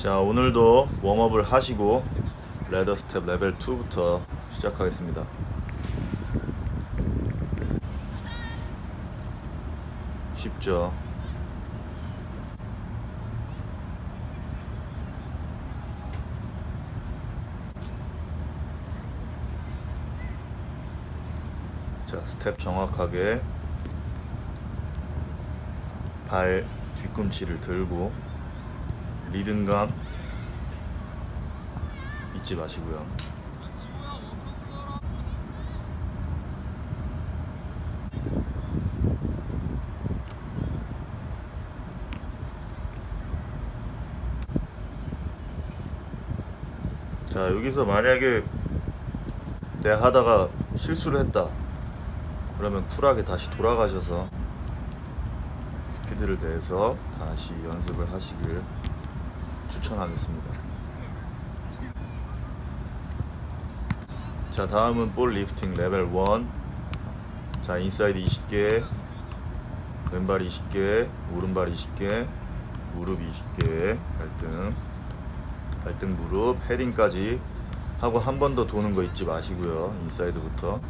자 오늘도 웜업을 하시고 레더 스텝 레벨 2부터 시작하겠습니다. 쉽죠? 자 스텝 정확하게 발 뒤꿈치를 들고 리듬감 잊지 마시고요. 자 여기서 만약에 내가 하다가 실수를 했다 그러면 쿨하게 다시 돌아가셔서 스피드를 내서 다시 연습을 하시길 추천하겠습니다. 자 다음은 볼 리프팅 레벨 1. 자 인사이드 20개, 왼발 20개, 오른발 20개, 무릎 20개, 발등, 발등 무릎, 헤딩까지 하고 한 번 더 도는 거 잊지 마시고요. 인사이드부터.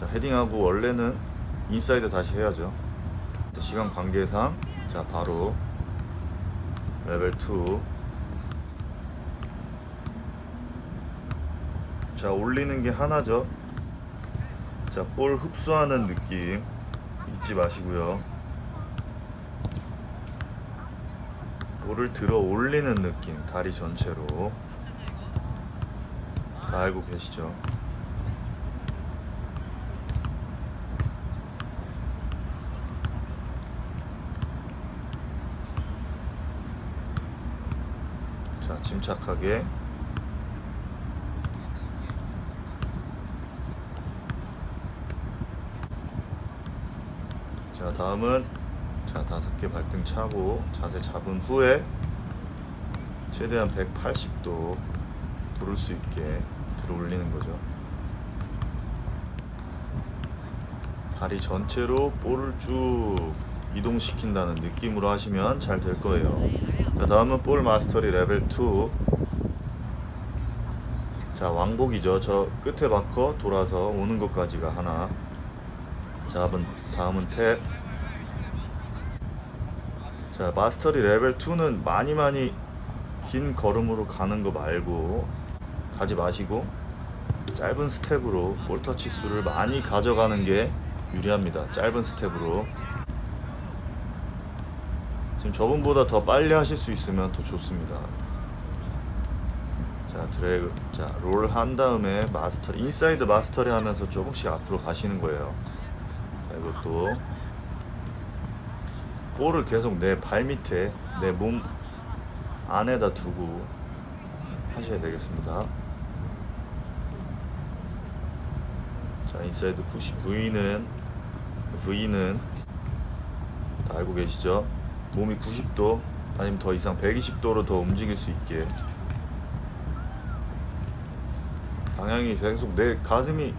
자 헤딩하고 원래는 인사이드 다시 해야죠. 시간 관계상 자 바로 레벨 2. 자 올리는 게 하나죠. 자 볼 흡수하는 느낌 잊지 마시고요. 볼을 들어 올리는 느낌 다리 전체로 다 알고 계시죠? 침착하게. 자, 다음은 자, 다섯 개 발등 차고 자세 잡은 후에 최대한 180도 돌을 수 있게 들어 올리는 거죠. 다리 전체로 볼을 쭉 이동시킨다는 느낌으로 하시면 잘 될 거예요. 자, 다음은 볼 마스터리 레벨 2. 자, 왕복이죠. 저 끝에 바커 돌아서 오는 것까지가 하나. 자, 다음은, 다음은 탭. 자, 마스터리 레벨 2는 많이 많이 긴 걸음으로 가는 거 말고 가지 마시고 짧은 스텝으로 볼 터치 수를 많이 가져가는 게 유리합니다. 짧은 스텝으로. 지금 저분보다 더 빨리 하실 수 있으면 더 좋습니다. 자 드래그 자롤 한 다음에 마스터 인사이드 마스터리 하면서 조금씩 앞으로 가시는 거예요. 자 이것도 볼을 계속 내 발 밑에 내 몸 안에다 두고 하셔야 되겠습니다. 자 인사이드 푸시 V는 V는 다 알고 계시죠? 몸이 90도 아니면 더 이상 120도로 더 움직일 수 있게. 방향이 계속 내 가슴이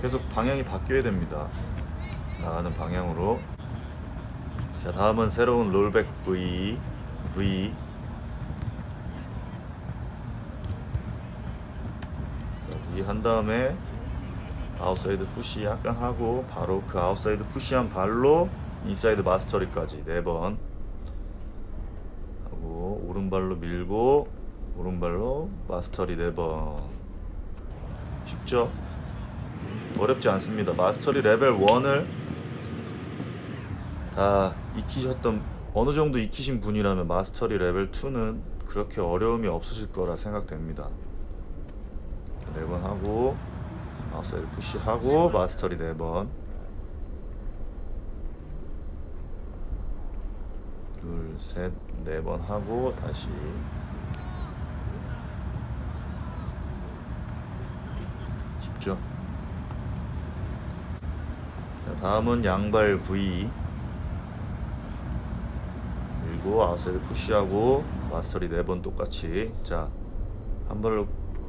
계속 방향이 바뀌어야 됩니다. 나가는 방향으로. 자 다음은 새로운 롤백 V V. 자, V 한 다음에 아웃사이드 푸시 약간 하고 바로 그 아웃사이드 푸시한 발로 인사이드 마스터리까지 네번 하고 오른발로 밀고 오른발로 마스터리 네번 쉽죠? 어렵지 않습니다. 마스터리 레벨 1을 다 익히셨던 어느 정도 익히신 분이라면 마스터리 레벨 2는 그렇게 어려움이 없으실 거라 생각됩니다. 네번 하고 아웃사이드 푸시하고 마스터리 네 번. 셋, 네 번 하고 다시. 쉽죠? 자, 다음은 양발 V. 밀고 아웃사이드 푸시하고 마스터리 네 번 똑같이. 자, 한 발로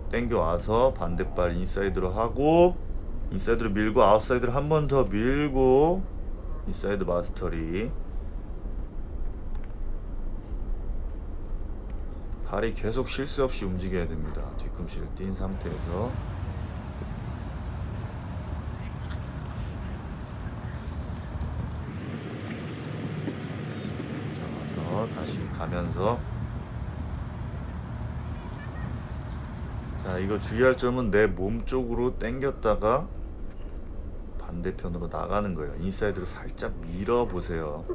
땡겨 와서 반대발 인사이드로 하고 인사이드로 밀고 아웃사이드로 한 번 더 밀고 인사이드 마스터리 발이 계속 실수 없이 움직여야 됩니다. 뒤꿈치를 띈 상태에서 잡아서 다시 가면서 자 이거 주의할 점은 내 몸 쪽으로 당겼다가 반대편으로 나가는 거예요. 인사이드로 살짝 밀어 보세요.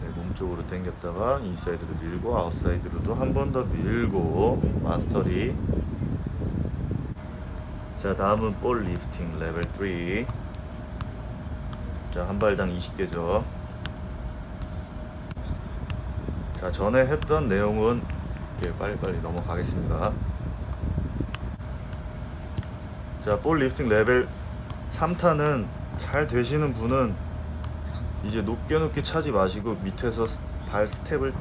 내 몸 쪽으로 당겼다가 인사이드로 밀고 아웃사이드로도 한 번 더 밀고 마스터리 자 다음은 볼 리프팅 레벨 3 자, 한 발당 20개죠. 자, 전에 했던 내용은 이렇게 빨리빨리 넘어가겠습니다. 자, 볼 리프팅 레벨 3타는 잘 되시는 분은 이제 높게 높게 차지 마시고 밑에서 스- 발 스텝을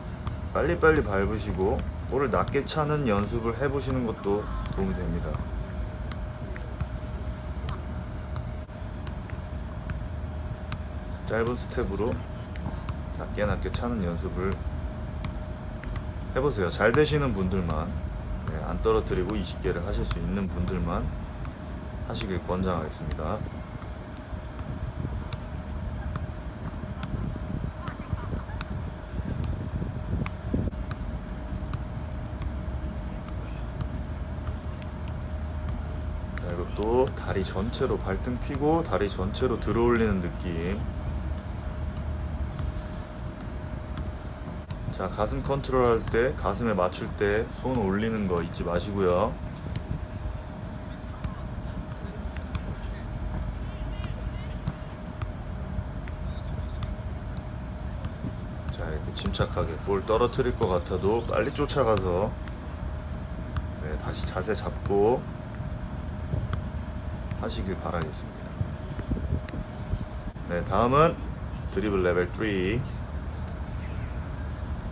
빨리빨리 밟으시고 볼을 낮게 차는 연습을 해보시는 것도 도움이 됩니다. 짧은 스텝으로 낮게 낮게 차는 연습을 해보세요. 잘 되시는 분들만 네, 안 떨어뜨리고 20개를 하실 수 있는 분들만 하시길 권장하겠습니다. 자, 이것도 다리 전체로 발등 피고 다리 전체로 들어올리는 느낌. 자, 가슴 컨트롤 할 때, 가슴에 맞출 때 손 올리는 거 잊지 마시고요. 자, 이렇게 침착하게 볼 떨어뜨릴 것 같아도 빨리 쫓아가서 네, 다시 자세 잡고 하시길 바라겠습니다. 네, 다음은 드리블 레벨 3.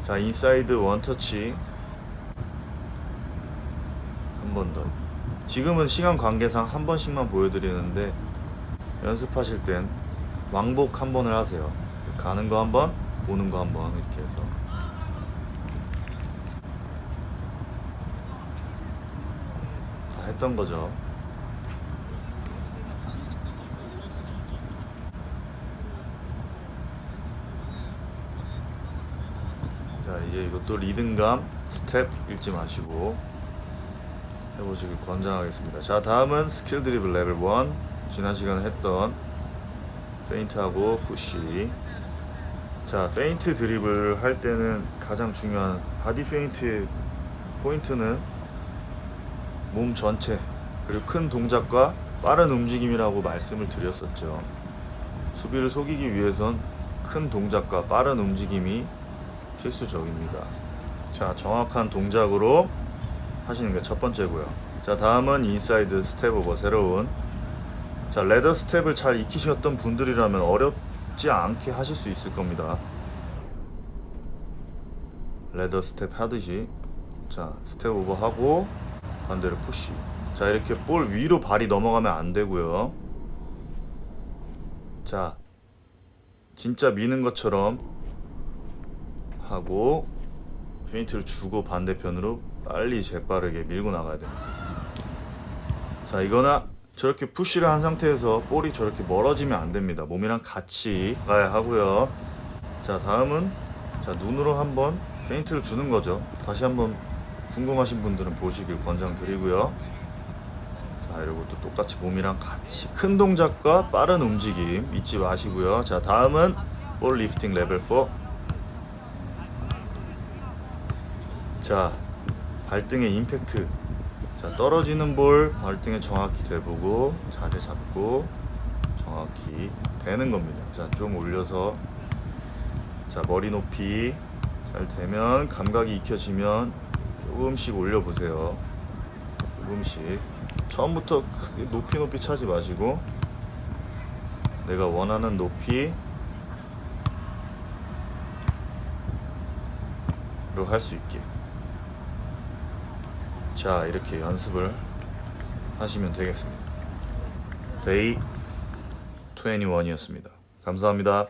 자, 인사이드 원터치. 한 번 더. 지금은 시간 관계상 한 번씩만 보여드리는데 연습하실 땐 왕복 한 번을 하세요. 가는 거 한 번, 오는 거 한 번 이렇게 해서. 자, 했던 거죠. 자 이제 이것도 리듬감 스텝 읽지 마시고 해보시길 권장하겠습니다. 자 다음은 스킬 드리블 레벨 1 지난 시간에 했던 페인트하고 푸시. 자 페인트 드리블 할 때는 가장 중요한 바디 페인트의 포인트는 몸 전체 그리고 큰 동작과 빠른 움직임이라고 말씀을 드렸었죠. 수비를 속이기 위해선 큰 동작과 빠른 움직임이 필수적입니다. 자, 정확한 동작으로 하시는 게 첫 번째고요. 자, 다음은 인사이드 스텝 오버 새로운 자, 레더 스텝을 잘 익히셨던 분들이라면 어렵지 않게 하실 수 있을 겁니다. 레더 스텝 하듯이 자, 스텝 오버 하고 반대로 푸시. 자, 이렇게 볼 위로 발이 넘어가면 안 되고요. 자, 진짜 미는 것처럼 하고 페인트를 주고 반대편으로 빨리 재빠르게 밀고 나가야 됩니다. 자 이거나 저렇게 푸시를 한 상태에서 볼이 저렇게 멀어지면 안 됩니다. 몸이랑 같이 가야 하고요. 자 다음은 자 눈으로 한번 페인트를 주는 거죠. 다시 한번 궁금하신 분들은 보시길 권장드리고요. 자 이러고 또 똑같이 몸이랑 같이 큰 동작과 빠른 움직임 잊지 마시고요. 자 다음은 볼 리프팅 레벨 4 자 발등에 임팩트. 자 떨어지는 볼 발등에 정확히 대보고 자세 잡고 정확히 대는 겁니다. 자좀 올려서 자 머리 높이 잘 되면 감각이 익혀지면 조금씩 올려 보세요. 조금씩. 처음부터 크게 높이 높이 차지 마시고 내가 원하는 높이 로 할 수 있게 자 이렇게 연습을 하시면 되겠습니다 데이 21이었습니다. 감사합니다.